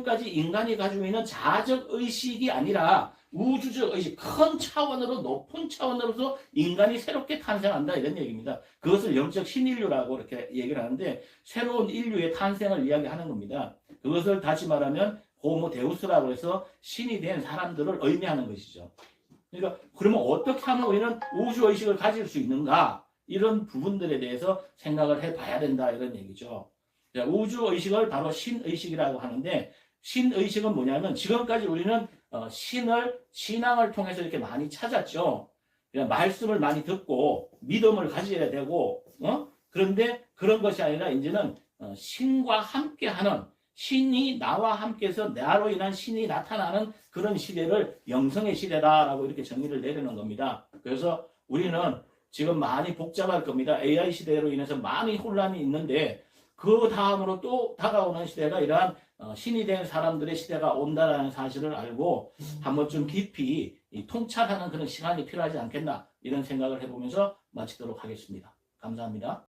지금까지 인간이 가지고 있는 자아적 의식이 아니라 우주적 의식, 큰 차원으로 높은 차원으로서 인간이 새롭게 탄생한다 이런 얘기입니다. 그것을 영적 신인류라고 이렇게 얘기를 하는데 새로운 인류의 탄생을 이야기하는 겁니다. 그것을 다시 말하면 호모 데우스라고 해서 신이 된 사람들을 의미하는 것이죠. 그러니까 그러면 어떻게 하면 우리는 우주 의식을 가질 수 있는가 이런 부분들에 대해서 생각을 해 봐야 된다 이런 얘기죠. 자, 우주 의식을 바로 신 의식이라고 하는데 신 의식은 뭐냐면 지금까지 우리는 어, 신을 신앙을 통해서 이렇게 많이 찾았죠. 그냥 말씀을 많이 듣고 믿음을 가져야 되고 어? 그런데 그런 것이 아니라 이제는 어, 신과 함께하는 신이 나와 함께해서 나로 인한 신이 나타나는 그런 시대를 영성의 시대다라고 이렇게 정의를 내리는 겁니다. 그래서 우리는 지금 많이 복잡할 겁니다. AI 시대로 인해서 많이 혼란이 있는데 그 다음으로 또 다가오는 시대가 이러한 어, 신이 된 사람들의 시대가 온다라는 사실을 알고 한번 좀 깊이 이 통찰하는 그런 시간이 필요하지 않겠나 이런 생각을 해보면서 마치도록 하겠습니다. 감사합니다.